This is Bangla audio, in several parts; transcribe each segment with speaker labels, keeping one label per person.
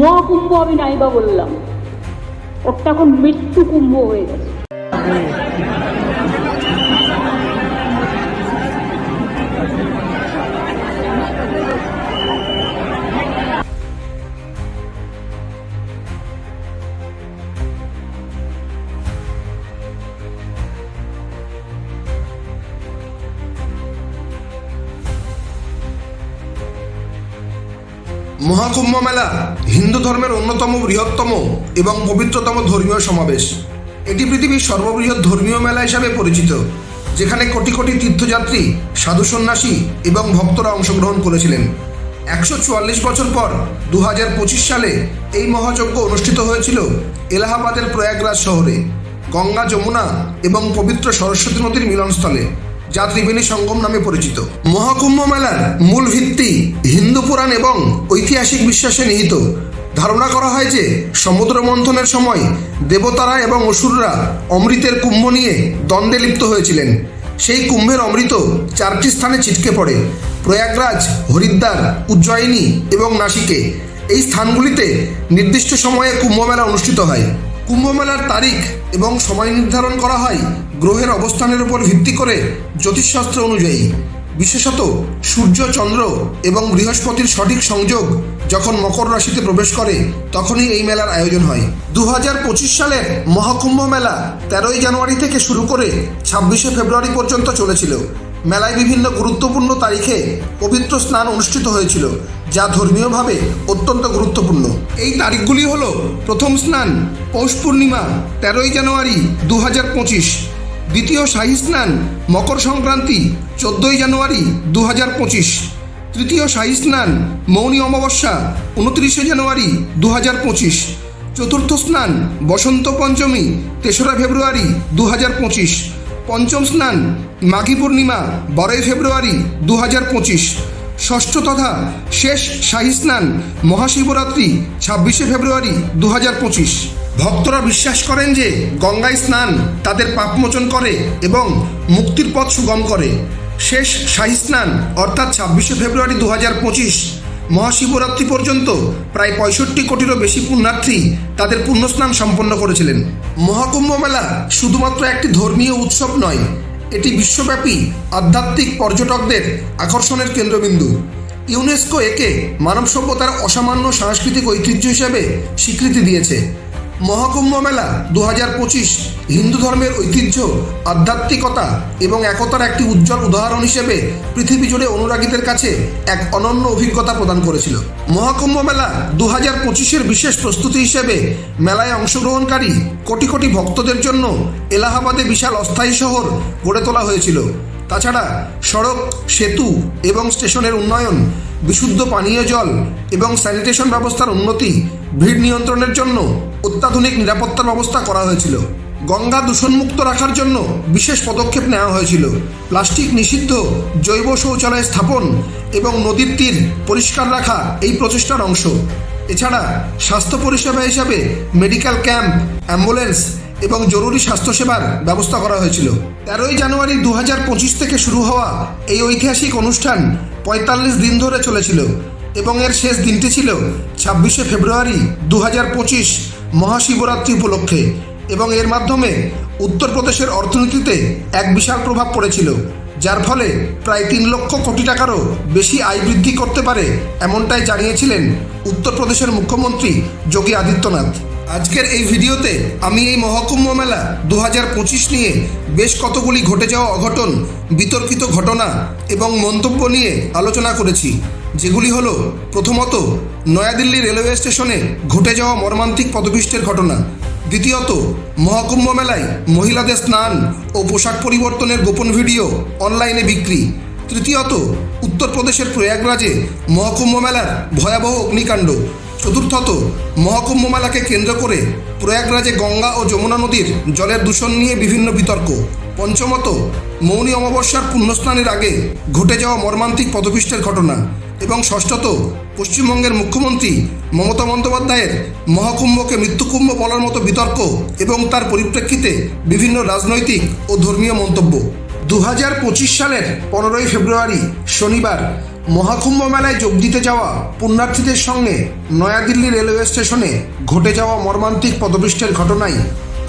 Speaker 1: মহাকুম্ভ আমি নাইবা বললাম। ওটা এখন মৃত্যু কুম্ভ হয়ে গেছে।
Speaker 2: মহাকুম্ভ মেলা। হিন্দু ধর্মের অন্যতম বৃহত্তম এবং পবিত্রতম ধর্মীয় সমাবেশ। এটি পৃথিবীর সর্ববৃহৎ ধর্মীয় মেলা হিসাবে পরিচিত, যেখানে কোটি কোটি তীর্থযাত্রী, সাধু সন্ন্যাসী এবং ভক্তরা অংশগ্রহণ করেছিলেন। একশো চুয়াল্লিশ বছর পর দু হাজার পঁচিশ সালে এই মহাযজ্ঞ অনুষ্ঠিত হয়েছিল এলাহাবাদের প্রয়াগরাজ শহরে, গঙ্গা যমুনা এবং পবিত্র সরস্বতী নদীর মিলনস্থলে, যা ত্রিবেণী সঙ্গম নামে পরিচিত। মহাকুম্ভ মেলার মূল ভিত্তি হিন্দু পুরাণ এবং ঐতিহাসিক বিশ্বাসে নিহিত। ধারণা করা হয় যে সমুদ্র মন্থনের সময় দেবতারা এবং অসুররা অমৃতের কুম্ভ নিয়ে দ্বন্দ্বে লিপ্ত হয়েছিলেন। সেই কুম্ভের অমৃত চারটি স্থানে ছিটকে পড়ে। প্রয়াগরাজ, হরিদ্বার, উজ্জয়িনী এবং নাসিকে এই স্থানগুলিতে নির্দিষ্ট সময়ে কুম্ভমেলা অনুষ্ঠিত হয়। কুম্ভমেলার তারিখ এবং সময় নির্ধারণ করা হয় গ্রহের অবস্থানের উপর ভিত্তি করে জ্যোতিষশাস্ত্র অনুযায়ী। বিশেষত সূর্য, চন্দ্র এবং বৃহস্পতির সঠিক সংযোগ যখন মকর রাশিতে প্রবেশ করে, তখনই এই মেলার আয়োজন হয়। দু হাজার পঁচিশ সালের মহাকুম্ভ মেলা তেরোই জানুয়ারি থেকে শুরু করে ছাব্বিশে ফেব্রুয়ারি পর্যন্ত চলেছিল। মেলায় বিভিন্ন গুরুত্বপূর্ণ তারিখে পবিত্র স্নান অনুষ্ঠিত হয়েছিল, যা ধর্মীয়ভাবে অত্যন্ত গুরুত্বপূর্ণ। এই তারিখগুলি হল প্রথম স্নান, পৌষ পূর্ণিমা, তেরোই জানুয়ারি দু হাজার পঁচিশ। দ্বিতীয় শাহী স্নান, মকর সংক্রান্তি, চোদ্দই জানুয়ারি দু হাজার পঁচিশ। তৃতীয় শাহী স্নান, মৌনী অমাবস্যা, উনত্রিশে জানুয়ারি দু হাজার পঁচিশ। চতুর্থ স্নান, বসন্ত পঞ্চমী, তেসরা ফেব্রুয়ারি দু হাজার পঁচিশ। পঞ্চম স্নান, মাঘী পূর্ণিমা, বারোই ফেব্রুয়ারি দু হাজার পঁচিশ। ষষ্ঠ তথা শেষ শাহী স্নান, মহাশিবরাত্রি, ছাব্বিশে ফেব্রুয়ারি দু হাজার পঁচিশ। ভক্তরা বিশ্বাস করেন যে গঙ্গায় স্নান তাদের পাপমোচন করে এবং মুক্তির পথ সুগম করে। শেষ শাহী স্নান, অর্থাৎ ছাব্বিশে ফেব্রুয়ারি দু হাজার পঁচিশ, মহাশিবরাত্রি পর্যন্ত প্রায় পঁয়ষট্টি কোটিরও বেশি পুণ্যার্থী তাদের পুণ্যস্নান সম্পন্ন করেছিলেন। মহাকুম্ভ মেলা শুধুমাত্র একটি ধর্মীয় উৎসব নয়, এটি বিশ্বব্যাপী আধ্যাত্মিক পর্যটকদের আকর্ষণের কেন্দ্রবিন্দু। ইউনেস্কো একে মানব সভ্যতার অসামান্য সাংস্কৃতিক ঐতিহ্য হিসেবে স্বীকৃতি দিয়েছে। মহাকুম্ভ মেলা দু হাজার পঁচিশ হিন্দু ধর্মের ঐতিহ্য, আধ্যাত্মিকতা এবং একতার একটি উজ্জ্বল উদাহরণ হিসেবে পৃথিবী জুড়ে অনুরাগীদের কাছে এক অনন্য অভিজ্ঞতা প্রদান করেছিল। মহাকুম্ভ মেলা দু হাজার পঁচিশের বিশেষ প্রস্তুতি হিসেবে মেলায় অংশগ্রহণকারী কোটি কোটি ভক্তদের জন্য এলাহাবাদে বিশাল অস্থায়ী শহর গড়ে তোলা হয়েছিল। তাছাড়া সড়ক, সেতু এবং স্টেশনের উন্নয়ন, বিশুদ্ধ পানীয় জল এবং স্যানিটেশন ব্যবস্থার উন্নতি, ভিড় নিয়ন্ত্রণের জন্য অত্যাধুনিক নিরাপত্তার ব্যবস্থা করা হয়েছিল। গঙ্গা দূষণমুক্ত রাখার জন্য বিশেষ পদক্ষেপ নেওয়া হয়েছিল। প্লাস্টিক নিষিদ্ধ, জৈব শৌচালয় স্থাপন এবং নদীর তীর পরিষ্কার রাখা এই প্রচেষ্টার অংশ। এছাড়া স্বাস্থ্য পরিষেবা হিসাবে মেডিকেল ক্যাম্প, অ্যাম্বুলেন্স এবং জরুরি স্বাস্থ্যসেবার ব্যবস্থা করা হয়েছিল। তেরোই জানুয়ারি দু হাজার পঁচিশ থেকে শুরু হওয়া এই ঐতিহাসিক অনুষ্ঠান পঁয়তাল্লিশ দিন ধরে চলেছিল এবং এর শেষ দিনটি ছিল ছাব্বিশে ফেব্রুয়ারি দু পঁচিশ মহাশিবরাত্রি উপলক্ষে এবং এর মাধ্যমে উত্তরপ্রদেশের অর্থনীতিতে এক বিশাল প্রভাব পড়েছিল, যার ফলে প্রায় তিন লক্ষ কোটি টাকারও বেশি আয় বৃদ্ধি করতে পারে এমনটাই জানিয়েছিলেন উত্তরপ্রদেশের মুখ্যমন্ত্রী যোগী আদিত্যনাথ। আজকের এই ভিডিওতে আমি এই মহকুম্ভ মেলা দু হাজার পঁচিশ নিয়ে বেশ কতগুলি ঘটে যাওয়া অঘটন, বিতর্কিত ঘটনা এবং মন্তব্য নিয়ে আলোচনা করেছি, যেগুলি হলো, প্রথমত, নয়াদিল্লি রেলওয়ে স্টেশনে ঘটে যাওয়া মর্মান্তিক পদপিষ্টের ঘটনা, দ্বিতীয়ত, মহাকুম্ভ মেলায় মহিলাদের স্নান ও পোশাক পরিবর্তনের গোপন ভিডিও অনলাইনে বিক্রি, তৃতীয়ত, উত্তরপ্রদেশের প্রয়াগরাজে মহাকুম্ভ মেলার ভয়াবহ অগ্নিকাণ্ড চতুর্থত মহাকুম্ভ মেলাকে কেন্দ্র করে প্রয়াগরাজে গঙ্গা ও যমুনা নদীর জলের দূষণ নিয়ে বিভিন্ন বিতর্ক। পঞ্চমত, মৌনী অমাবস্যার পুণ্যস্নানের আগে ঘটে যাওয়া মর্মান্তিক পদপিষ্টের ঘটনা। এবং ষষ্ঠত, পশ্চিমবঙ্গের মুখ্যমন্ত্রী মমতা বন্দ্যোপাধ্যায়ের মহাকুম্ভকে মৃত্যুকুম্ভ বলার মতো বিতর্ক এবং তার পরিপ্রেক্ষিতে বিভিন্ন রাজনৈতিক ও ধর্মীয় মন্তব্য। দু হাজার পঁচিশ সালের পনেরোই ফেব্রুয়ারি শনিবার মহাকুম্ভ মেলায় যোগ দিতে যাওয়া পুণ্যার্থীদের সঙ্গে নয়াদিল্লি রেলওয়ে স্টেশনে ঘটে যাওয়া মর্মান্তিক পদপৃষ্ঠের ঘটনায়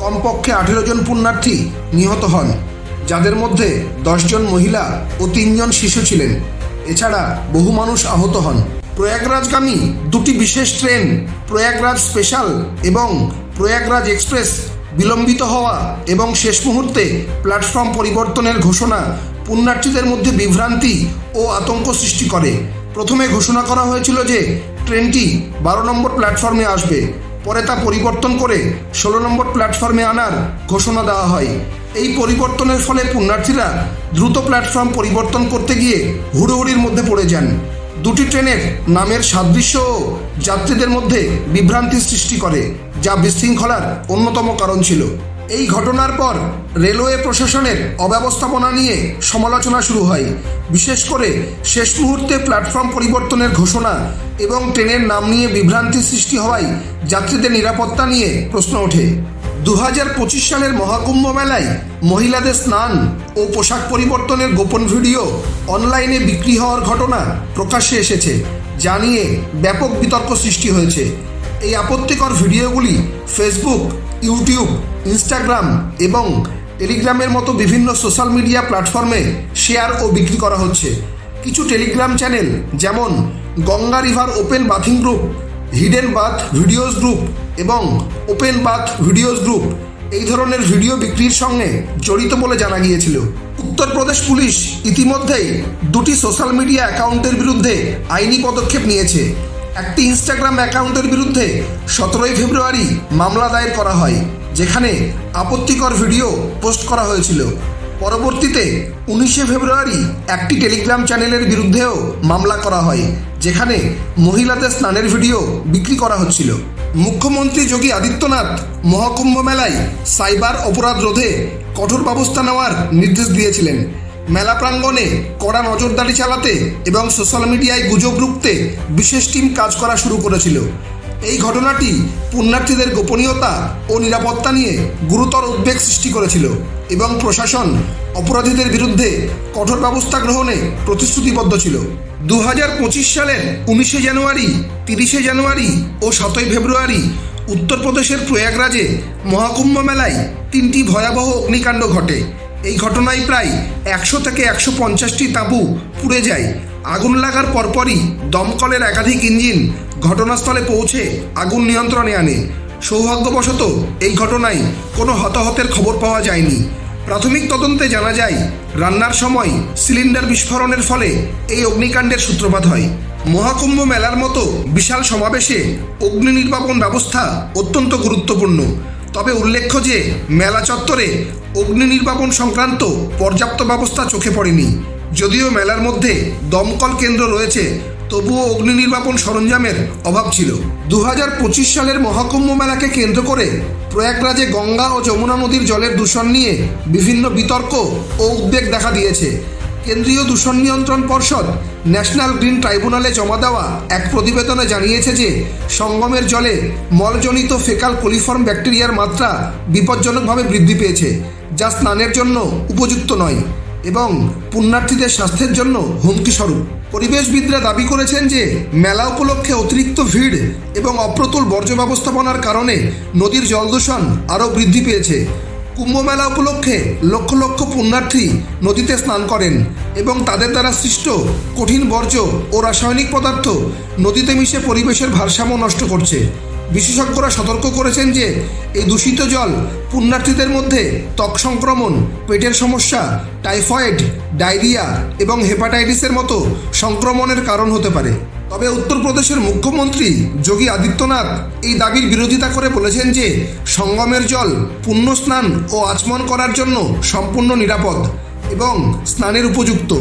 Speaker 2: কমপক্ষে আঠেরো জন পুণ্যার্থী নিহত হন, যাদের মধ্যে দশজন মহিলা ও তিনজন শিশু ছিলেন। এছাড়া বহু মানুষ আহত হন। প্রয়াগরাজগামী দুটি বিশেষ ট্রেন, প্রয়াগরাজ স্পেশাল এবং প্রয়াগরাজ এক্সপ্রেস বিলম্বিত হওয়া এবং শেষ মুহূর্তে প্ল্যাটফর্ম পরিবর্তনের ঘোষণা পুণ্যার্থীদের মধ্যে বিভ্রান্তি ও আতঙ্ক সৃষ্টি করে। প্রথমে ঘোষণা করা হয়েছিল যে ট্রেনটি বারো নম্বর প্ল্যাটফর্মে আসবে। পরে তা পরিবর্তন করে ষোলো নম্বর প্ল্যাটফর্মে আনার ঘোষণা দেওয়া হয়। এই পরিবর্তনের ফলে পুণ্যার্থীরা দ্রুত প্ল্যাটফর্ম পরিবর্তন করতে গিয়ে হুড়োহুড়ির মধ্যে পড়ে যান। দুটি ট্রেনের নামের সাদৃশ্যও যাত্রীদের মধ্যে বিভ্রান্তি সৃষ্টি করে, যা বিশৃঙ্খলার অন্যতম কারণ ছিল। এই ঘটনার পর রেলওয়ে প্রশাসনের অব্যবস্থাপনা নিয়ে সমালোচনা শুরু হয়। বিশেষ করে শেষ মুহূর্তে প্ল্যাটফর্ম পরিবর্তনের ঘোষণা এবং ট্রেনের নাম নিয়ে বিভ্রান্তি সৃষ্টি হওয়ায় যাত্রীদের নিরাপত্তা নিয়ে প্রশ্ন ওঠে। দু হাজার পঁচিশ সালের মহাকুম্ভ মেলায় মহিলাদের স্নান ও পোশাক পরিবর্তনের গোপন ভিডিও অনলাইনে বিক্রি হওয়ার ঘটনা প্রকাশ্যে এসেছে, যা নিয়ে ব্যাপক বিতর্ক সৃষ্টি হয়েছে। এই আপত্তিকর ভিডিওগুলি ফেসবুক ইউটিউব, ইনস্টাগ্রাম এবং টেলিগ্রামের মতো বিভিন্ন সোশ্যাল মিডিয়া প্ল্যাটফর্মে শেয়ার ও বিক্রি করা হচ্ছে। কিছু টেলিগ্রাম চ্যানেল যেমন Ganga river open bathing group, hidden bath videos group এবং ওপেন বাথ ভিডিওস গ্রুপ এই ধরনের ভিডিও বিক্রির সঙ্গে জড়িত বলে জানা গিয়েছিল। উত্তরপ্রদেশ পুলিশ ইতিমধ্যেই দুটি সোশ্যাল মিডিয়া অ্যাকাউন্টের বিরুদ্ধে আইনি পদক্ষেপ নিয়েছে। একটি ইনস্টাগ্রাম অ্যাকাউন্টের বিরুদ্ধে সতেরোই ফেব্রুয়ারি মামলা দায়ের করা হয়, যেখানে আপত্তিকর ভিডিও পোস্ট করা হয়েছিল। পরবর্তীতে উনিশে ফেব্রুয়ারি একটি টেলিগ্রাম চ্যানেলের বিরুদ্ধেও মামলা করা হয়, যেখানে মহিলাদের স্নানের ভিডিও বিক্রি করা হচ্ছিল। মুখ্যমন্ত্রী যোগী আদিত্যনাথ মহাকুম্ভ মেলায় সাইবার অপরাধ রোধে কঠোর ব্যবস্থা নেওয়ার নির্দেশ দিয়েছিলেন। মেলা প্রাঙ্গণে কড়া নজরদারি চালাতে এবং সোশ্যাল মিডিয়ায় গুজব রুখতে বিশেষ টিম কাজ করা শুরু করেছিল। এই ঘটনাটি পুণ্যার্থীদের গোপনীয়তা ও নিরাপত্তা নিয়ে গুরুতর উদ্বেগ সৃষ্টি করেছিল এবং প্রশাসন অপরাধীদের বিরুদ্ধে কঠোর ব্যবস্থা গ্রহণে প্রতিশ্রুতিবদ্ধ ছিল। দু হাজার পঁচিশ সালের উনিশে জানুয়ারি, তিরিশে জানুয়ারি ও সাতই ফেব্রুয়ারি উত্তরপ্রদেশের প্রয়াগরাজে মহাকুম্ভ মেলায় তিনটি ভয়াবহ অগ্নিকাণ্ড ঘটে। এই ঘটনায় প্রায় একশো থেকে একশো পঞ্চাশটি তাঁবু পুড়ে যায়। আগুন লাগার পরপরই দমকলের একাধিক ইঞ্জিন ঘটনাস্থলে পৌঁছে আগুন নিয়ন্ত্রণে আনে। সৌভাগ্যবশত এই ঘটনায় কোনো হতাহতের খবর পাওয়া যায়নি। প্রাথমিক তদন্তে জানা যায়, রান্নার সময় সিলিন্ডার বিস্ফোরণের ফলে এই অগ্নিকাণ্ডের সূত্রপাত হয়। মহাকুম্ভ মেলার মতো বিশাল সমাবেশে অগ্নি নির্বাপন ব্যবস্থা অত্যন্ত গুরুত্বপূর্ণ। তবে উল্লেখ্য যে, মেলা চত্বরে অগ্নি নির্বাপন সংক্রান্ত পর্যাপ্ত ব্যবস্থা চোখে পড়েনি। যদিও মেলার মধ্যে দমকল কেন্দ্র রয়েছে, তবুও অগ্নি নির্বাপন সরঞ্জামের অভাব ছিল। দু পঁচিশ সালের মহাকুম্ভ মেলাকে কেন্দ্র করে প্রয়াগরাজে গঙ্গা ও যমুনা নদীর জলের দূষণ নিয়ে বিভিন্ন বিতর্ক ও উদ্বেগ দেখা দিয়েছে। কেন্দ্রীয় দূষণ নিয়ন্ত্রণ পর্ষদ ন্যাশনাল গ্রিন ট্রাইব্যুনালে জমা দেওয়া এক প্রতিবেদনে জানিয়েছে যে, সঙ্গমের জলে মলজনিত ফেকাল কোলিফর্ম ব্যাকটেরিয়ার মাত্রা বিপজ্জনকভাবে বৃদ্ধি পেয়েছে, যা স্নানের জন্য উপযুক্ত নয় এবং পুণ্যার্থীদের স্বাস্থ্যের জন্য হুমকি স্বরূপ পরিবেশবিদরা দাবি করেছেন যে, মেলা উপলক্ষে অতিরিক্ত ভিড় এবং অপ্রতুল বর্জ্য ব্যবস্থাপনার কারণে নদীর জলদূষণ আরও বৃদ্ধি পেয়েছে। কুম্ভ মেলা উপলক্ষে লক্ষ লক্ষ পুণ্যার্থী নদীতে স্নান করেন এবং তাদের দ্বারা সৃষ্ট কঠিন বর্জ্য ও রাসায়নিক পদার্থ নদীতে মিশে পরিবেশের ভারসাম্য নষ্ট করছে। বিশেষজ্ঞরা সতর্ক করেছেন যে, এই দূষিত জল পুণ্যার্থীদের মধ্যে ত্বক সংক্রমণ, পেটের সমস্যা, টাইফয়েড, ডায়রিয়া এবং হেপাটাইটিসের মতো সংক্রমণের কারণ হতে পারে। তবে উত্তরপ্রদেশের মুখ্যমন্ত্রী যোগী আদিত্যনাথ এই দাবির বিরোধিতা করে বলেছেন যে, সঙ্গমের জল পুণ্য স্নান ও আচমন করার জন্য সম্পূর্ণ নিরাপদ এবং স্নানের উপযুক্ত।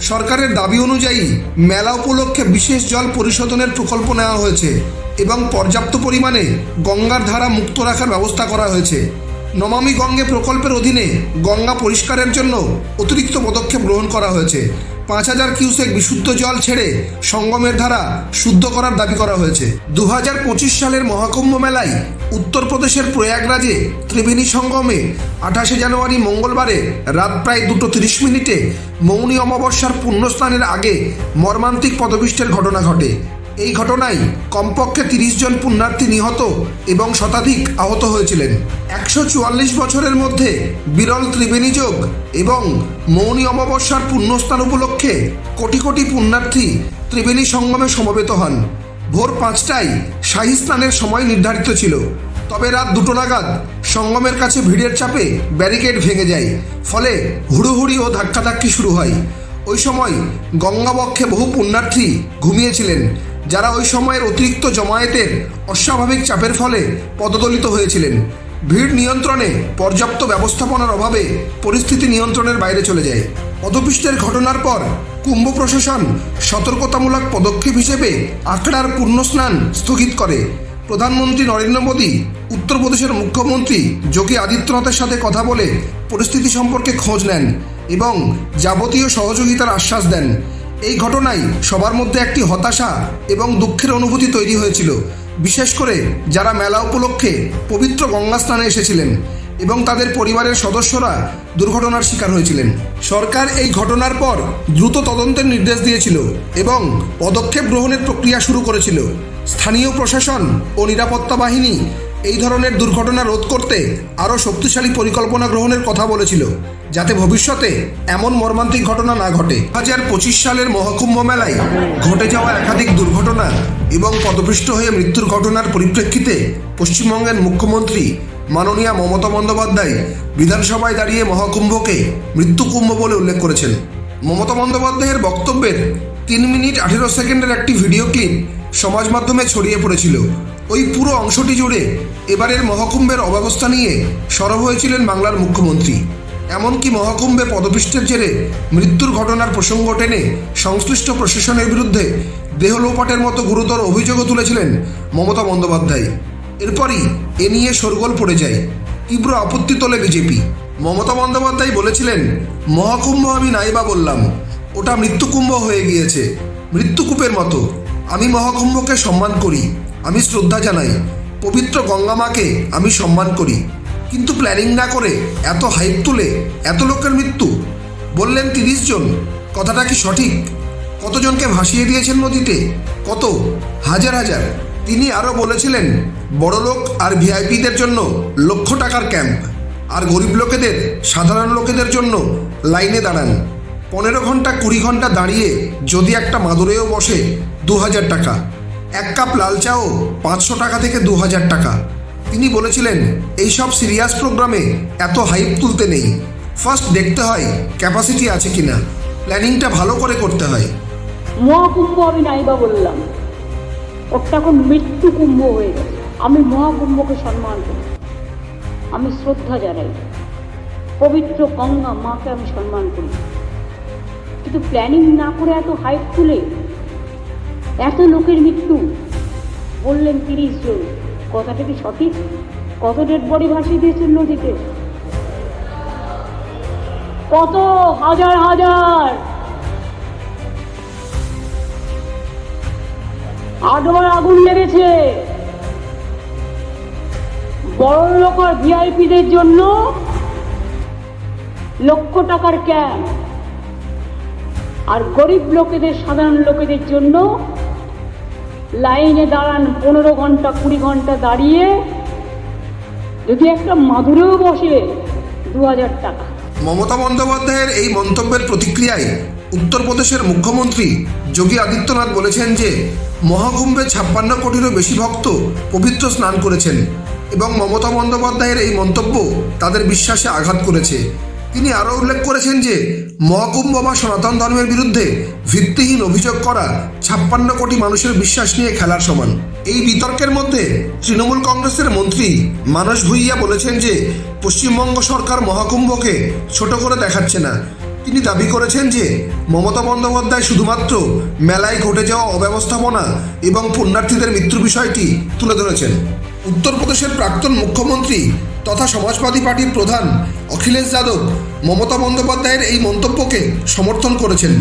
Speaker 2: সরকারের দাবি অনুযায়ী মেলা উপলক্ষে বিশেষ জল পরিশোধনের প্রকল্প নেওয়া হয়েছে। এবং পর্যাপ্ত পরিমাণে গঙ্গার ধারা মুক্ত রাখার ব্যবস্থা করা হয়েছে। নমামি গঙ্গে প্রকল্পের অধীনে গঙ্গা পরিষ্কারের জন্য অতিরিক্ত পদক্ষেপ গ্রহণ করা হয়েছে। পাঁচ হাজার কিউসেক বিশুদ্ধ জল ছেড়ে সঙ্গমের ধারা শুদ্ধ করার দাবি করা হয়েছে। দু হাজার পঁচিশ সালের মহাকুম্ভ মেলায় উত্তরপ্রদেশের প্রয়াগরাজে ত্রিবেণী সঙ্গমে আঠাশে জানুয়ারি মঙ্গলবারে রাত প্রায় দুটো তিরিশ মিনিটে মৌনী অমাবস্যার পুণ্যস্নানের আগে মর্মান্তিক পদবিষ্টের ঘটনা ঘটে। এই ঘটনায় কমপক্ষে তিরিশ জন পুণ্যার্থী নিহত এবং শতাধিক আহত হয়েছিলেন। একশো চুয়াল্লিশ বছরের মধ্যে বিরল ত্রিবেণী যোগ এবং মৌনী অমাবস্যার পুণ্যস্থান উপলক্ষে কোটি কোটি পুণ্যার্থী ত্রিবেণী সঙ্গমে সমবেত হন। ভোর পাঁচটায় শাহী স্নানের সময় নির্ধারিত ছিল। তবে রাত দুটো নাগাদ সঙ্গমের কাছে ভিড়ের চাপে ব্যারিকেড ভেঙে যায়, ফলে হুড়োহুড়ি ও ধাক্কাধাক্কি শুরু হয়। ওই সময় গঙ্গাবক্ষে বহু পুণ্যার্থী ঘুমিয়েছিলেন যারা ওই সময়ের অতিরিক্ত জমায়েতের অস্বাভাবিক চাপের ফলে পদদলিত হয়েছিলেন। ভিড় নিয়ন্ত্রণে পর্যাপ্ত ব্যবস্থাপনার অভাবে পরিস্থিতি নিয়ন্ত্রণের বাইরে চলে যায়। পদপিষ্টের ঘটনার পর কুম্ভ প্রশাসন সতর্কতামূলক পদক্ষেপ হিসেবে আখড়ার পুণ্যস্নান স্থগিত করে। প্রধানমন্ত্রী নরেন্দ্র মোদী, উত্তরপ্রদেশের মুখ্যমন্ত্রী যোগী আদিত্যনাথের সাথে কথা বলে পরিস্থিতি সম্পর্কে খোঁজ নেন এবং যাবতীয় সহযোগিতার আশ্বাস দেন। এই ঘটনায় সবার মধ্যে একটি হতাশা এবং দুঃখের অনুভূতি তৈরি হয়েছিল। বিশেষ করে যারা মেলা উপলক্ষে পবিত্র গঙ্গা স্নানে এসেছিলেন এবং তাদের পরিবারের সদস্যরা দুর্ঘটনার শিকার হয়েছিলেন। সরকার এই ঘটনার পর দ্রুত তদন্তের নির্দেশ দিয়েছিল এবং পদক্ষেপ গ্রহণের প্রক্রিয়া শুরু করেছিল। স্থানীয় প্রশাসন ও নিরাপত্তা বাহিনী এই ধরনের দুর্ঘটনা রোধ করতে আরও শক্তিশালী পরিকল্পনা গ্রহণের কথা বলেছিল, যাতে ভবিষ্যতে এমন মর্মান্তিক ঘটনা না ঘটে। হাজার পঁচিশ সালের মহাকুম্ভ মেলায় ঘটে যাওয়া একাধিক দুর্ঘটনা এবং পদপৃষ্ট হয়ে মৃত্যুর ঘটনার পরিপ্রেক্ষিতে পশ্চিমবঙ্গের মুখ্যমন্ত্রী মাননীয়া মমতা বন্দ্যোপাধ্যায় বিধানসভায় দাঁড়িয়ে মহাকুম্ভকে মৃত্যুকুম্ভ বলে উল্লেখ করেছেন। মমতা বন্দ্যোপাধ্যায়ের বক্তব্যের তিন মিনিট আঠেরো সেকেন্ডের একটি ভিডিও ক্লিপ সমাজ মাধ্যমে ছড়িয়ে পড়েছিল। ওই পুরো অংশটি জুড়ে এবারের মহাকুম্ভের অব্যবস্থা নিয়ে সরব হয়েছিলেন বাংলার মুখ্যমন্ত্রী। এমনকি মহাকুম্ভে পদপৃষ্ঠের জেরে মৃত্যুর ঘটনার প্রসঙ্গ টেনে সংশ্লিষ্ট প্রশাসনের বিরুদ্ধে দেহলোপাটের মতো গুরুতর অভিযোগও তুলেছিলেন মমতা বন্দ্যোপাধ্যায়। এরপরই এ নিয়ে শোরগোল পড়ে যায় তীব্র আপত্তি তোলে বিজেপি। মমতা বন্দ্যোপাধ্যায় বলেছিলেন, মহাকুম্ভ আমি নাইবা বললাম, ওটা মৃত্যুকুম্ভ হয়ে গিয়েছে। মৃত্যুকূপের মতো। আমি মহাকুম্ভকে সম্মান করি আমি শ্রদ্ধা জানাই। পবিত্র গঙ্গামাকে আমি সম্মান করি। কিন্তু প্ল্যানিং না করে এত হাইপ তুলে এত লোকের মৃত্যু। বললেন তিরিশ জন। কথাটা কি সঠিক? কতজনকে ভাসিয়ে দিয়েছেন নদীতে? কত? হাজার হাজার। তিনি আরও বলেছিলেন, বড়লোক আর ভিআইপিদের জন্য লক্ষ টাকার ক্যাম্প। আর গরিব লোকেদের, সাধারণ লোকেদের জন্য লাইনে দাঁড়ান। পনেরো ঘণ্টা কুড়ি ঘণ্টা দাঁড়িয়ে যদি একটা মাদুরেও বসে, দু হাজার টাকা। এক কাপ লাল চাও পাঁচশো টাকা থেকে দু হাজার টাকা। তিনি বলেছিলেন এইসব সিরিয়াস প্রোগ্রামে এত হাইপ তুলতে নেই। ফার্স্ট দেখতে হয় ক্যাপাসিটি আছে কিনা। প্ল্যানিংটা ভালো করে করতে হয়।
Speaker 1: মহাকুম্ভ আমি নাইবা বললাম। ওটা এখন মৃত্যু কুম্ভ হয়ে গেছে আমি মহাকুম্ভকে সম্মান করি। আমি শ্রদ্ধা জানাই। পবিত্র গঙ্গা মাকে আমি সম্মান করি। কিন্তু প্ল্যানিং না করে এত হাইপ তুলে এত লোকের মৃত্যু? বললেন তিরিশ জন। কথাটা কি সঠিক? কত ডেড বডি ভাসিয়ে দিয়েছেন নদীতে? কত হাজার হাজার! আটবার আগুন লেগেছে। বড় লোক আর ভিআইপিদের জন্য লক্ষ টাকার ক্যাম্প। আর গরিব লোকেদের, সাধারণ লোকেদের জন্য লাইনে দাঁড়ান পনেরো ঘণ্টা, কুড়ি ঘণ্টা দাঁড়িয়ে, যদি একটা মাদুরেও বসে, দু হাজার টাকা।
Speaker 2: মমতা বন্দ্যোপাধ্যায়ের এই মন্তব্যের প্রতিক্রিয়ায় উত্তরপ্রদেশের মুখ্যমন্ত্রী যোগী আদিত্যনাথ বলেছেন যে, মহাকুম্ভে ছাপ্পান্ন কোটিরও বেশি ভক্ত পবিত্র স্নান করেছেন এবং মমতা বন্দ্যোপাধ্যায়ের এই মন্তব্য তাদের বিশ্বাসে আঘাত করেছে। তিনি আরও উল্লেখ করেছেন যে, মহাকুম্ভ বা সনাতন ধর্মের বিরুদ্ধে ভিত্তিহীন অভিযোগ করা ছাপ্পান্ন কোটি মানুষের বিশ্বাস নিয়ে খেলার সমান। এই বিতর্কের মধ্যে তৃণমূল কংগ্রেসের মন্ত্রী মানস ভুইয়া বলেছেন যে, পশ্চিমবঙ্গ সরকার মহাকুম্ভকে ছোট করে দেখাচ্ছে না। তিনি দাবি করেছেন যে, মমতা বন্দ্যোপাধ্যায় শুধুমাত্র মেলায় ঘটে যাওয়া অব্যবস্থাপনা এবং পুণ্যার্থীদের মৃত্যুর বিষয়টি তুলে ধরেছেন। উত্তরপ্রদেশের প্রাক্তন মুখ্যমন্ত্রী তথা সমাজবাদী পার্টির প্রধান অখিলেশ যাদব মমতা বন্দ্যোপাধ্যায়ের এই মন্তব্যকে সমর্থন করেছেন।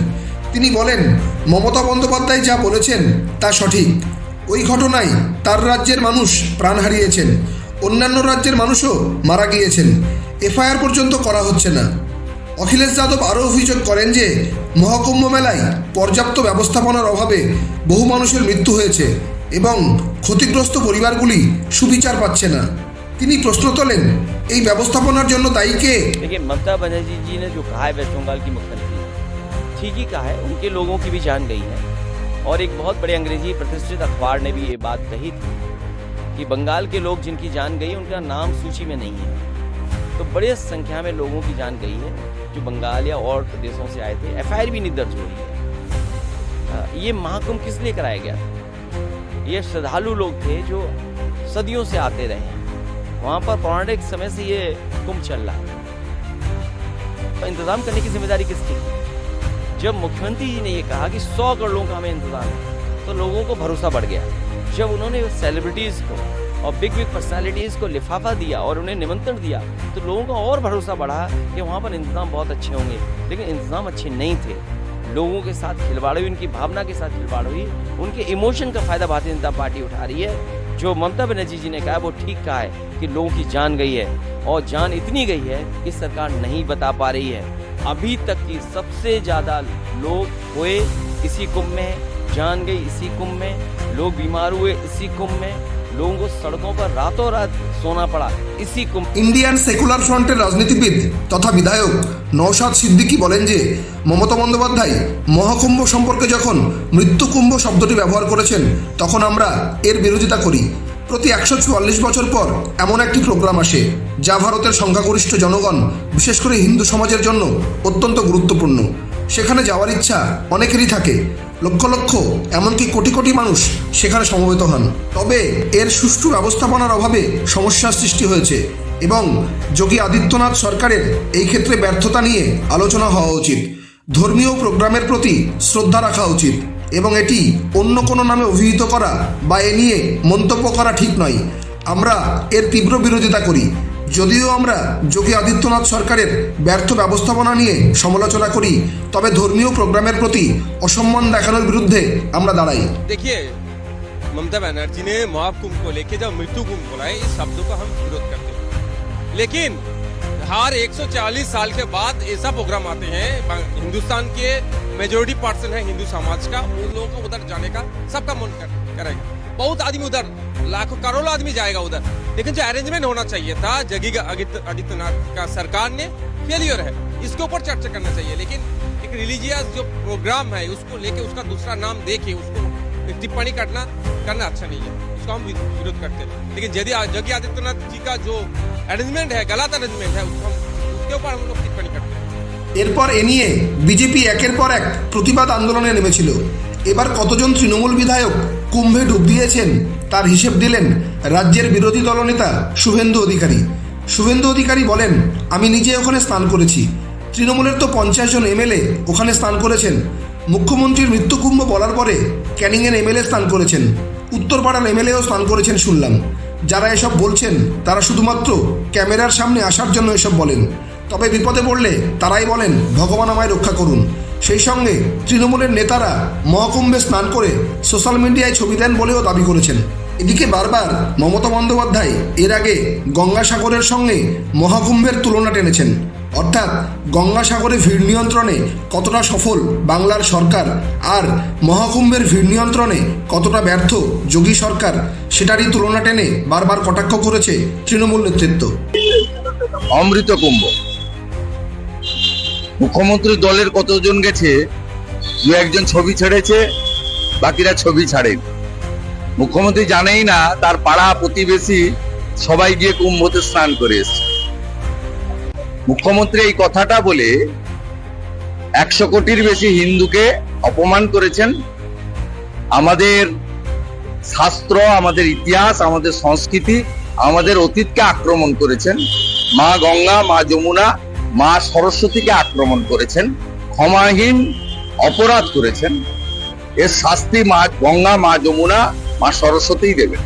Speaker 2: তিনি বলেন, মমতা বন্দ্যোপাধ্যায় যা বলেছেন তা সঠিক। ওই ঘটনায় তার রাজ্যের মানুষ প্রাণ হারিয়েছেন। অন্যান্য রাজ্যের মানুষও মারা গিয়েছেন। এফআইআর পর্যন্ত করা হচ্ছে না। অখিলেশ যাদব আরও অভিযোগ করেন যে, মহাকুম্ভ মেলায় পর্যাপ্ত ব্যবস্থাপনার অভাবে বহু মানুষের মৃত্যু হয়েছে এবং ক্ষতিগ্রস্ত পরিবারগুলি সুবিচার পাচ্ছে না। তিনি প্রশ্ন তোলেন এই ব্যবস্থাপনার জন্য দায়ী কে
Speaker 3: देखिए ममता बनर्जी जी ने जो कहा है वेस्ट बंगाल की मुख्यमंत्री ठीक ही कहा है उनके लोगों की भी जान गई है और एक बहुत बड़े अंग्रेजी प्रतिष्ठित अखबार ने भी ये बात कही थी कि बंगाल के लोग जिनकी जान गई उनका नाम सूची में नहीं है तो बड़े संख्या में लोगों की जान गई है जो बंगाल या और प्रदेशों से आए थे एफ भी नहीं दर्ज हो रही है अ, ये महाकुंभ किस लिए कराया गया ये श्रद्धालु लोग थे जो सदियों से आते रहे हैं वहाँ पर पौराणिक समय से ये कुंभ चल रहा है। तो इंतज़ाम करने की ज़िम्मेदारी किसकी? जब मुख्यमंत्री जी ने ये कहा कि सौ करोड़ लोगों का हमें इंतज़ाम है तो लोगों को भरोसा बढ़ गया। जब उन्होंने सेलिब्रिटीज को और बिग बिग पर्सनालिटीज को लिफाफा दिया और उन्हें निमंत्रण दिया तो लोगों का और भरोसा बढ़ा कि वहाँ पर इंतज़ाम बहुत अच्छे होंगे। लेकिन इंतज़ाम अच्छे नहीं थे। लोगों के साथ खिलवाड़ हुई, उनकी भावना के साथ खिलवाड़ हुई, उनके इमोशन का फ़ायदा भारतीय जनता पार्टी उठा रही है। जो ममता बनर्जी जी ने कहा, वो ठीक कहा है कि लोगों की जान गई है और जान इतनी गई है कि सरकार नहीं बता पा रही है। अभी तक की सबसे ज़्यादा लोग हुए इसी कुंभ में, जान गई इसी कुंभ में, लोग बीमार हुए इसी कुंभ में। लोगों को सड़कों पर रातों रात सोना पड़ा इसी कुंभ
Speaker 2: ইন্ডিয়ান সেকুলার ফ্রন্টের রাজনীতিবিদ তথা বিধায়ক নওশাদ সিদ্দিকী বলেন যে মমতা বন্দ্যোপাধ্যায় মহাকুম্ভ সম্পর্কে যখন মৃত্যুকুম্ভ শব্দটি ব্যবহার করেছেন তখন আমরা এর বিরোধিতা করি প্রতি একশো চুয়াল্লিশ বছর পর এমন একটি প্রোগ্রাম আসে যা ভারতের সংখ্যাগরিষ্ঠ জনগণ বিশেষ করে হিন্দু সমাজের জন্য অত্যন্ত গুরুত্বপূর্ণ সেখানে যাওয়ার ইচ্ছা অনেকেরই থাকে। লক্ষ লক্ষ, এমনকি কোটি কোটি মানুষ সেখানে সমবেত হন। তবে এর সুষ্ঠু ব্যবস্থাপনার অভাবে সমস্যার সৃষ্টি হয়েছে এবং যোগী আদিত্যনাথ সরকারের এই ক্ষেত্রে ব্যর্থতা নিয়ে আলোচনা হওয়া উচিত। ধর্মীয় প্রোগ্রামের প্রতি শ্রদ্ধা রাখা উচিত এবং এটি অন্য কোনো নামে অভিহিত করা বা এ নিয়ে মন্তব্য করা ঠিক নয়। আমরা এর তীব্র বিরোধিতা করি। যদিও আমরা যোগী আদিত্যনাথ সরকারের ব্যর্থ ব্যবস্থাপনা নিয়ে সমালোচনা করি তবে ধর্মীয় প্রোগ্রামের প্রতি অসম্মান দেখানোর বিরুদ্ধে আমরা দাঁড়াই
Speaker 4: देखिए ममता बनर्जी ने महाकुंभ को लेके जब मृत्यु कुंभ बोला है इस शब्द का हम विरोध करते हैं लेकिन हर 140 साल के बाद ऐसा प्रोग्राम आते हैं बा- हिंदुस्तान के मेजोरिटी पर्सन है हिंदू समाज का उन लोगों को उधर जाने का सबका मन कर, करेगा बहुत आदमी उधर लाखों करोड़ों आदमी जाएगा उधर लेकिन जो अरेंजमेंट होना चाहिए था जगी का आदित्य- आदित्यनाथ का सरकार ने फेलियर है इसके ऊपर चर्चा करना चाहिए लेकिन एक रिलीजियस जो प्रोग्राम है उसको लेके उसका दूसरा नाम दे के उसको टिप्पणी करना करना अच्छा नहीं है उसको हम विरो- विरोध करते हैं लेकिन यदि आ- योगी आदित्यनाथ जी का जो अरेंजमेंट है गलत अरेंजमेंट है उसको हम उसके ऊपर हम लोग टिप्पणी करते हैं
Speaker 2: এরপর এ নিয়ে বিজেপি একের পর এক প্রতিবাদ আন্দোলনে নেমেছিল এবার কতজন তৃণমূল বিধায়ক কুম্ভে ডুব দিয়েছেন তার হিসেব দিলেন রাজ্যের বিরোধী দলনেতা শুভেন্দু অধিকারী। শুভেন্দু অধিকারী বলেন, আমি নিজে ওখানে স্নান করেছি। তৃণমূলের তো পঞ্চাশ জন এমএলএ ওখানে স্নান করেছেন। মুখ্যমন্ত্রীর মৃত্যুকুম্ভ বলার পরে ক্যানিংয়ের এমএলএ স্নান করেছেন। উত্তরপাড়ার এমএলএও স্নান করেছেন শুনলাম। যারা এসব বলছেন, তারা শুধুমাত্র ক্যামেরার সামনে আসার জন্য এসব বলেন। তবে বিপদে পড়লে তারাই বলেন, ভগবান আমায় রক্ষা করুন। সেই সঙ্গে তৃণমূলের নেতারা মহাকুম্ভে স্নান করে সোশ্যাল মিডিয়ায় ছবি দেন বলেও দাবি করেছেন। এদিকে বারবার মমতা বন্দ্যোপাধ্যায় এর আগে গঙ্গাসাগরের সঙ্গে মহাকুম্ভের তুলনা টেনেছেন। অর্থাৎ গঙ্গাসাগরে ভিড় নিয়ন্ত্রণে কতটা সফল বাংলার সরকার আর মহাকুম্ভের ভিড় নিয়ন্ত্রণে কতটা ব্যর্থ যোগী সরকার সেটারই তুলনা টেনে বারবার কটাক্ষ করেছে তৃণমূল নেতৃত্ব।
Speaker 5: অমৃত কুম্ভ মুখ্যমন্ত্রী দলের কতজন গেছে? দু একজন ছবি ছেড়েছে, বাকিরা ছবি ছাড়েন মুখ্যমন্ত্রী জানেই না, তার পাড়া প্রতিবেশী সবাই গিয়ে কুম্ভতে স্নান করে এসছে। মুখ্যমন্ত্রী এই কথাটা বলে একশো কোটির বেশি হিন্দুকে অপমান করেছেন। আমাদের শাস্ত্র, আমাদের ইতিহাস, আমাদের সংস্কৃতি, আমাদের অতীতকে আক্রমণ করেছেন। মা গঙ্গা, মা যমুনা মা সরস্বতীকে আক্রমণ করেছেন, ক্ষমাহীন, অপরাধ করেছেন। এর শাস্তি মা গঙ্গা, মা যমুনা, মা সরস্বতীই দেবেন।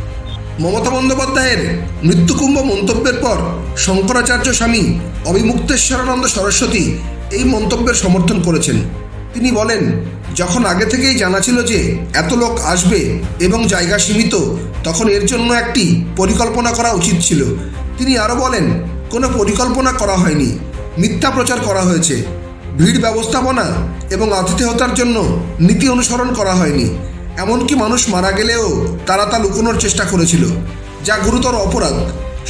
Speaker 2: মমতা বন্দ্যোপাধ্যায়ের মৃত্যুকুম্ভ মন্তব্যের পর শঙ্করাচার্য স্বামী অবিমুক্তেশ্বরানন্দ সরস্বতী এই মন্তব্যের সমর্থন করেছেন। তিনি বলেন, যখন আগে থেকেই জানা ছিল যে এত লোক আসবে এবং জায়গা সীমিত, তখন এর জন্য একটি পরিকল্পনা করা উচিত ছিল। তিনি আরও বলেন, কোনো পরিকল্পনা করা হয়নি। মিথ্যা প্রচার করা হয়েছে ভিড় ব্যবস্থাপনা এবং আতিথেয়তার জন্য নীতি অনুসরণ করা হয়নি এমনকি মানুষ মারা গেলেও তারা তা লুকোনোর চেষ্টা করেছিল যা গুরুতর অপরাধ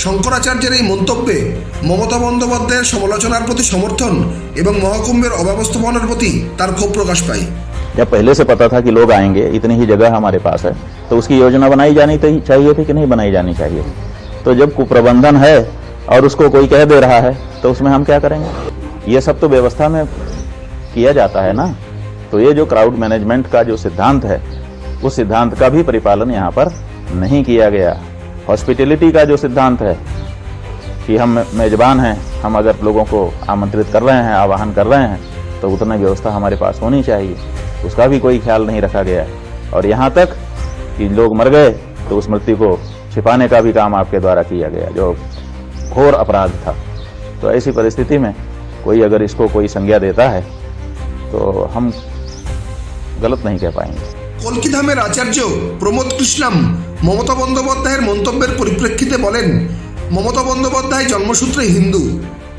Speaker 2: শঙ্করাচার্যের এই মন্তব্যে মমতা বন্দ্যোপাধ্যায়ের সমালোচনার প্রতি সমর্থন এবং মহাকুম্ভের অব্যবস্থাপনার প্রতি তার ক্ষোভ প্রকাশ পায়
Speaker 6: जब पहले से पता था कि लोग आएंगे इतनी ही जगह हमारे पास है तो उसकी योजना बनाई जानी थी चाहिए थी कि नहीं बनाई जानी चाहिए थी तो जब कुप्रबंधन है और उसको कोई कह दे रहा है तो उसमें हम क्या करेंगे? ये सब तो व्यवस्था में किया जाता है ना? तो ये जो क्राउड मैनेजमेंट का जो सिद्धांत है, उस सिद्धांत का भी परिपालन यहाँ पर नहीं किया गया। हॉस्पिटलिटी का जो सिद्धांत है, कि हम मेजबान हैं, हम अगर लोगों को आमंत्रित कर रहे हैं, आवाहन कर रहे हैं तो उतनी व्यवस्था हमारे पास होनी चाहिए। उसका भी कोई ख्याल नहीं रखा गया। और यहाँ तक कि लोग मर गए तो उस मृत्यु को छिपाने का भी काम आपके द्वारा किया गया, जो घोर अपराध था तो ऐसी परिस्थिति में कोई अगर इसको कोई संज्ञा देता है तो हम गलत नहीं कह पाएंगे
Speaker 2: কলকিধামের আচার্য প্রমোদ কৃষ্ণাম মমতা বন্দ্যোপাধ্যায়ের মন্তব্যের পরিপ্রেক্ষিতে বলেন মমতা বন্দ্যোপাধ্যায় জন্মসূত্রে হিন্দু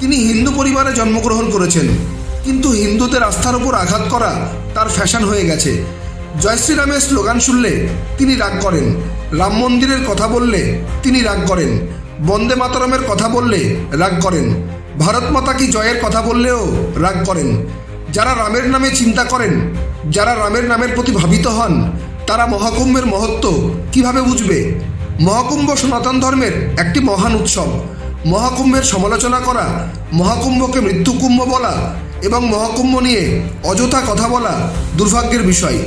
Speaker 2: তিনি হিন্দু পরিবারে জন্মগ্রহণ করেছেন কিন্তু হিন্দুদের আস্থার উপর আঘাত করা তার ফ্যাশন হয়ে গেছে জয় শ্রীরামের স্লোগান শুনলে তিনি রাগ করেন রাম মন্দিরের কথা বললে তিনি রাগ করেন বন্দে মাতরমের কথা বললে রাগ করেন। ভারত মাতা কি জয়ের কথা বললেও রাগ করেন। যারা রামের নামে চিন্তা করেন, যারা রামের নামের প্রতি ভাবিত হন, তারা মহাকুম্ভের মহত্ব কীভাবে বুঝবে? মহাকুম্ভ সনাতন ধর্মের একটি মহান উৎসব। মহাকুম্ভের সমালোচনা করা, মহাকুম্ভকে মৃত্যুকুম্ভ বলা এবং মহাকুম্ভ নিয়ে অযথা কথা বলা দুর্ভাগ্যের বিষয়।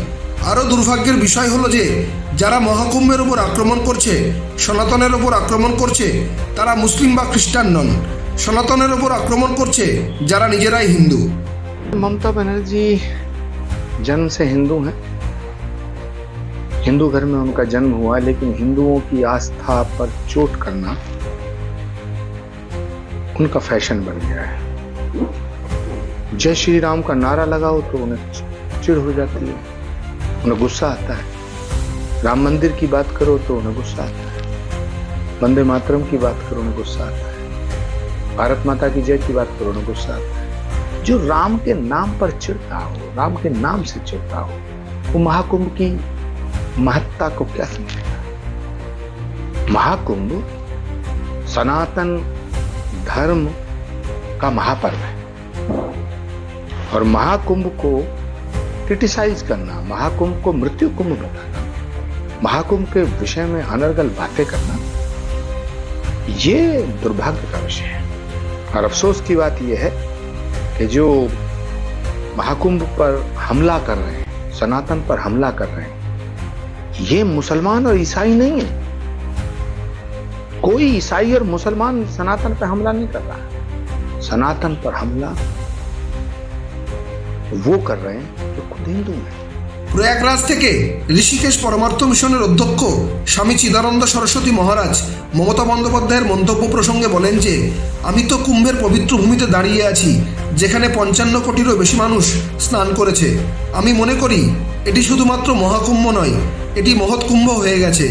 Speaker 2: আরও দুর্ভাগ্যের বিষয় হলো যে যারা মহাকুম্ভের উপর আক্রমণ করছে সনাতনের ওপর আক্রমণ করছে তারা মুসলিম বা খ্রিস্টান নন সনাতনের ওপর আক্রমণ করছে যারা নিজেরাই হিন্দু
Speaker 7: ममता बनर्जी जन्म से हिंदू हैं हिंदू घर में उनका जन्म हुआ लेकिन हिंदुओं की आस्था पर चोट करना उनका फैशन बन गया है जय श्री राम का नारा लगाओ तो उन्हें चिढ़ हो जाती है उन्हें गुस्सा आता है राम मंदिर की बात करो तो उन्हें गुस्सा आता है। वंदे मातरम की बात करो, उन्हें गुस्सा आता है। भारत माता की जय की बात करो, उन्हें गुस्सा आता है। जो राम के नाम पर चिड़ता हो, राम के नाम से चिढ़ता हो, वो महाकुंभ की महत्ता को क्या समझेगा? महाकुंभ सनातन धर्म का महापर्व है। और महाकुंभ को क्रिटिसाइज करना, महाकुंभ को मृत्यु कुंभ बताना महाकुंभ के विषय में अनर्गल बातें करना, ये दुर्भाग्य का विषय है। और अफसोस की बात यह है कि जो महाकुंभ पर हमला कर रहे हैं, सनातन पर हमला कर रहे हैं, ये मुसलमान और ईसाई नहीं है। कोई ईसाई और मुसलमान सनातन पर हमला नहीं कर रहा सनातन पर हमला वो कर रहे हैं जो खुद हिंदू हैं।
Speaker 2: প্রয়াগরাজ থেকে ঋষিকেশ পরমার্থ মিশনের অধ্যক্ষ স্বামী চিদানন্দ সরস্বতী মহারাজ মমতা বন্দ্যোপাধ্যায়ের মন্তব্য প্রসঙ্গে বলেন যে, আমি তো কুম্ভের পবিত্র ভূমিতে দাঁড়িয়ে আছি, যেখানে পঞ্চান্ন কোটিরও বেশি মানুষ স্নান করেছে। আমি মনে করি, এটি শুধুমাত্র মহাকুম্ভ নয়, এটি মহৎ কুম্ভ হয়ে গেছে।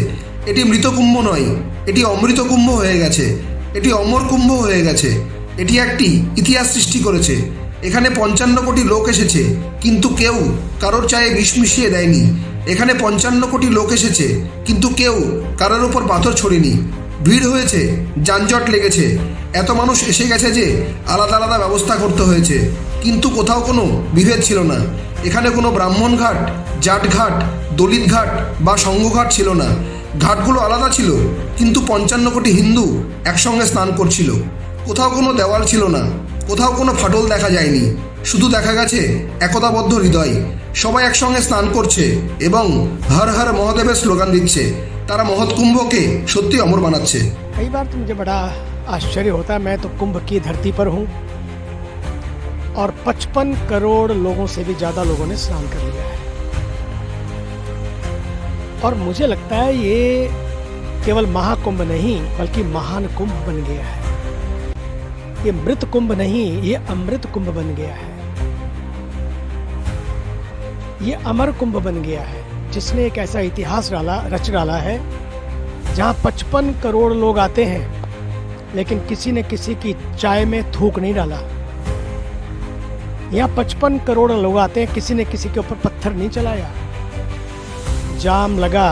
Speaker 2: এটি মৃত কুম্ভ নয়, এটি অমৃত কুম্ভ হয়ে গেছে। এটি অমর কুম্ভ হয়ে গেছে। এটি একটি ইতিহাস সৃষ্টি করেছে। এখানে পঞ্চান্ন কোটি লোক এসেছে, কিন্তু কেউ কারোর চায়ে বিষ মিশিয়ে দেয়নি। এখানে পঞ্চান্ন কোটি লোক এসেছে, কিন্তু কেউ কারোর ওপর পাথর ছড়েনি। ভিড় হয়েছে, যানজট লেগেছে। এত মানুষ এসে গেছে যে আলাদা আলাদা ব্যবস্থা করতে হয়েছে। কিন্তু কোথাও কোনো বিভেদ ছিল না। এখানে কোনো ব্রাহ্মণ ঘাট, জাট ঘাট, দলিত ঘাট বা সংঘঘাট ছিল না। ঘাটগুলো আলাদা ছিল, কিন্তু পঞ্চান্ন কোটি হিন্দু একসঙ্গে স্নান করছিল। কোথাও কোনো দেওয়াল ছিল না। কোথাও কোনো ফাটল দেখা যায়নি শুধু দেখা গেছে একতাবদ্ধ হৃদয় সবাই একসঙ্গে স্নান করছে এবং হর হর মহাদেবের স্লোগান দিচ্ছে তারা মহৎ কুম্ভকে সত্যি অমর বানাচ্ছে
Speaker 8: कई बार तो मुझे बड़ा आश्चर्य होता है मैं तो कुंभ की धरती पर हूँ और 55 करोड़ लोगों से भी ज्यादा लोगों ने स्नान कर लिया है और मुझे लगता है ये केवल महाकुंभ नहीं बल्कि महान कुंभ बन गया है ये मृत कुंभ नहीं, ये अमृत कुंभ बन गया है। ये अमर कुंभ बन गया है, जिसने एक ऐसा इतिहास डाला, रच डाला है, जहाँ पचपन करोड़ लोग आते हैं, लेकिन किसी ने किसी की चाय में थूक नहीं डाला। यहाँ पचपन करोड़ लोग आते हैं, किसी ने किसी के ऊपर पत्थर नहीं चलाया। जाम लगा,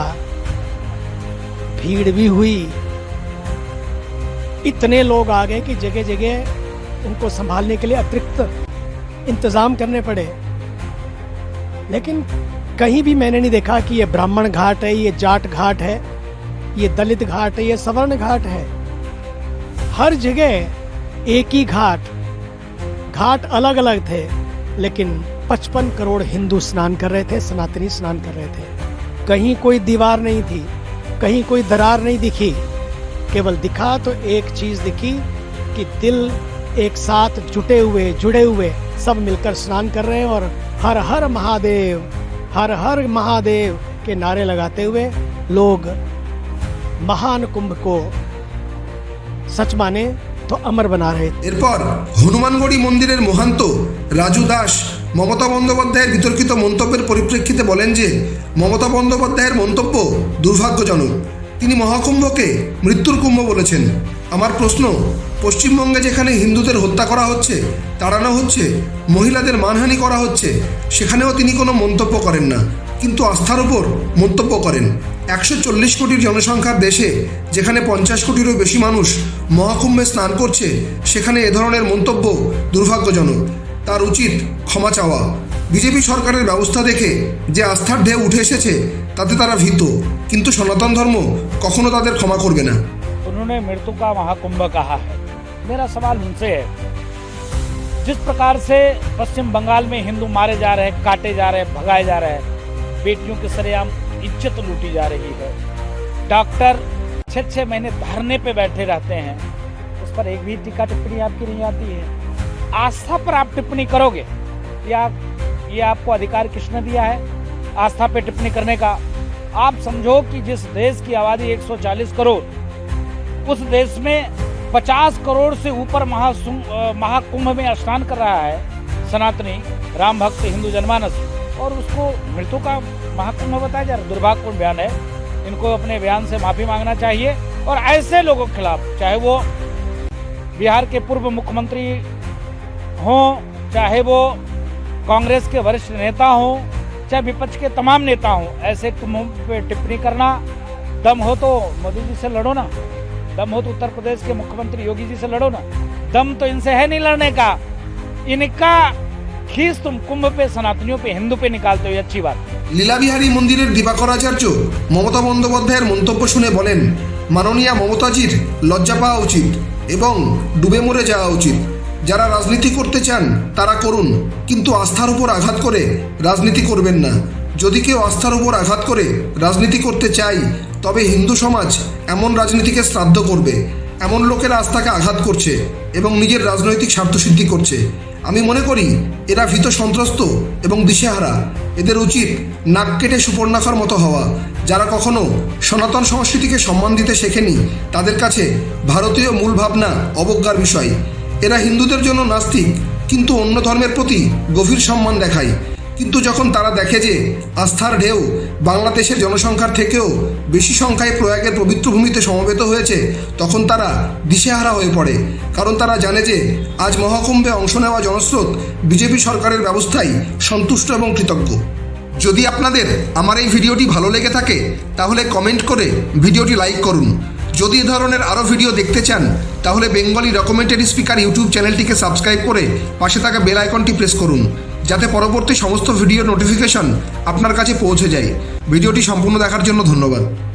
Speaker 8: भीड़ भी हुई इतने लोग आ गए कि जगह जगह उनको संभालने के लिए अतिरिक्त इंतज़ाम करने पड़े। लेकिन कहीं भी मैंने नहीं देखा कि ये ब्राह्मण घाट है, ये जाट घाट है, ये दलित घाट है, ये सवर्ण घाट है। हर जगह एक ही घाट। घाट अलग अलग थे, लेकिन 55 करोड़ हिंदू स्नान कर रहे थे, सनातनी स्नान कर रहे थे। कहीं कोई दीवार नहीं थी, कहीं कोई दरार नहीं दिखी। केवल दिखा तो एक चीज दिखी कि दिल एक साथ जुटे हुए जुड़े हुए सब मिलकर स्नान कर रहे हैं और हर हर महादेव हर हर महादेव के नारे लगाते हुए लोग महान कुंभ को सच माने तो अमर बना रहे थे
Speaker 2: এরপর হনুমানগড়ি মন্দিরের মহান্ত রাজু দাস মমতা বন্দ্যোপাধ্যায়ের বিতর্কিত মন্তব্যের পরিপ্রেক্ষিতে বলেন যে মমতা বন্দ্যোপাধ্যায়ের মন্তব্য দুর্ভাগ্যজনক তিনি মহাকুম্ভকে মৃত্যুর কুম্ভ বলেছেন। আমার প্রশ্ন, পশ্চিমবঙ্গে যেখানে হিন্দুদের হত্যা করা হচ্ছে, তাড়ানো হচ্ছে, মহিলাদের মানহানি করা হচ্ছে, সেখানেও তিনি কোনো মন্তব্য করেন না। কিন্তু আস্থার উপর মন্তব্য করেন। একশো চল্লিশ কোটির জনসংখ্যার দেশে যেখানে পঞ্চাশ কোটিরও বেশি মানুষ মহাকুম্ভে স্নান করছে, সেখানে এ ধরনের মন্তব্য দুর্ভাগ্যজনক। তার উচিত ক্ষমা চাওয়া। বিজেপি সরকারের ব্যবস্থা দেখে যে আস্থার ঢেউ উঠে এসেছে তাতে তারা ভীত কিন্তু সনাতন ধর্ম কখনো তাদের ক্ষমা করবে না
Speaker 9: उन्होंने मृत्यु का महाकुंभ कहा है मेरा सवाल उनसे है जिस प्रकार से पश्चिम बंगाल में हिंदू मारे जा रहे हैं काटे जा रहे हैं भगाए जा रहे हैं बेटियों की सरेआम इज्जत लूटी जा रही है डॉक्टर छः छः महीने धरने पे बैठे रहते हैं उस पर एक भी टीका टिप्पणी आपकी नहीं आती है आस्था पर आप टिप्पणी करोगे या ये आपको अधिकार किसने दिया है? आस्था पे टिप्पणी करने का। आप समझो कि जिस देश की आबादी 140 करोड़, उस देश में 50 करोड़ से ऊपर महाकुंभ में स्नान कर रहा है सनातनी राम भक्त हिंदू जनमानस। और उसको मृत्यु का महाकुंभ बताया जा रहा दुर्भाग्यपूर्ण बयान है। इनको अपने बयान से माफ़ी मांगना चाहिए। और ऐसे लोगों के खिलाफ, चाहे वो बिहार के पूर्व मुख्यमंत्री हों, चाहे वो कांग्रेस के वरिष्ठ नेता हों चाहे विपक्ष के तमाम नेता हों ऐसे कुंभों पे टिप्पणी करना दम हो तो मोदी जी से लड़ो ना दम हो तो उत्तर प्रदेश के मुख्यमंत्री योगी जी से लड़ो ना दम तो इनसे है नहीं लड़ने का इनका खीस तुम कुंभ पे सनातनियों पे हिंदू पे निकालते हो ये अच्छी बात
Speaker 2: লীলাবিহারী মন্দিরের দিবাকরাচার্য মমতা বন্দ্যোপাধ্যায়ের মন্তব্য শুনে বলেন মাননীয়া মমতাজির লজ্জা পাওয়া উচিত এবং ডুবে মরে যাওয়া উচিত যারা রাজনীতি করতে চান, তারা করুন। কিন্তু আস্থার উপর আঘাত করে রাজনীতি করবেন না। যদি কেউ আস্থার উপর আঘাত করে রাজনীতি করতে চাই তবে হিন্দু সমাজ এমন রাজনীতিকে শ্রাদ্ধ করবে। এমন লোকেরা আস্থাকে আঘাত করছে এবং নিজের রাজনৈতিক স্বার্থসিদ্ধি করছে। আমি মনে করি, এরা ভীত সন্ত্রস্ত এবং দিশেহারা। এদের উচিত নাক কেটে সুপর্ণাখার মতো হওয়া। যারা কখনো সনাতন সংস্কৃতিকে সম্মান দিতে শেখেনি, তাদের কাছে ভারতীয় মূল ভাবনা অবজ্ঞার বিষয়। এরা হিন্দুদের জন্য নাস্তিক, কিন্তু অন্য ধর্মের প্রতি গভীর সম্মান দেখায়। কিন্তু যখন তারা দেখে যে আস্থার ঢেউ বাংলাদেশের জনসংখ্যার থেকেও বেশি সংখ্যায় প্রয়াগের পবিত্র ভূমিতে সমবেত হয়েছে, তখন তারা দিশেহারা হয়ে পড়ে। কারণ তারা জানে যে আজ মহাকুম্ভে অংশ নেওয়া জনস্রোত বিজেপি সরকারের ব্যবস্থায় সন্তুষ্ট এবং কৃতজ্ঞ। যদি আপনাদের আমার এই ভিডিওটি ভালো লেগে থাকে, তাহলে কমেন্ট করে ভিডিওটি লাইক করুন। যদি এ ধরনের আরও ভিডিও দেখতে চান, তাহলে বেঙ্গলি ডকুমেন্টারি স্পিকার ইউটিউব চ্যানেলটিকে সাবস্ক্রাইব করে পাশে থাকা বেল আইকনটি প্রেস করুন, যাতে পরবর্তী সমস্ত ভিডিও নোটিফিকেশন আপনার কাছে পৌঁছে যায়। ভিডিওটি সম্পূর্ণ দেখার জন্য ধন্যবাদ।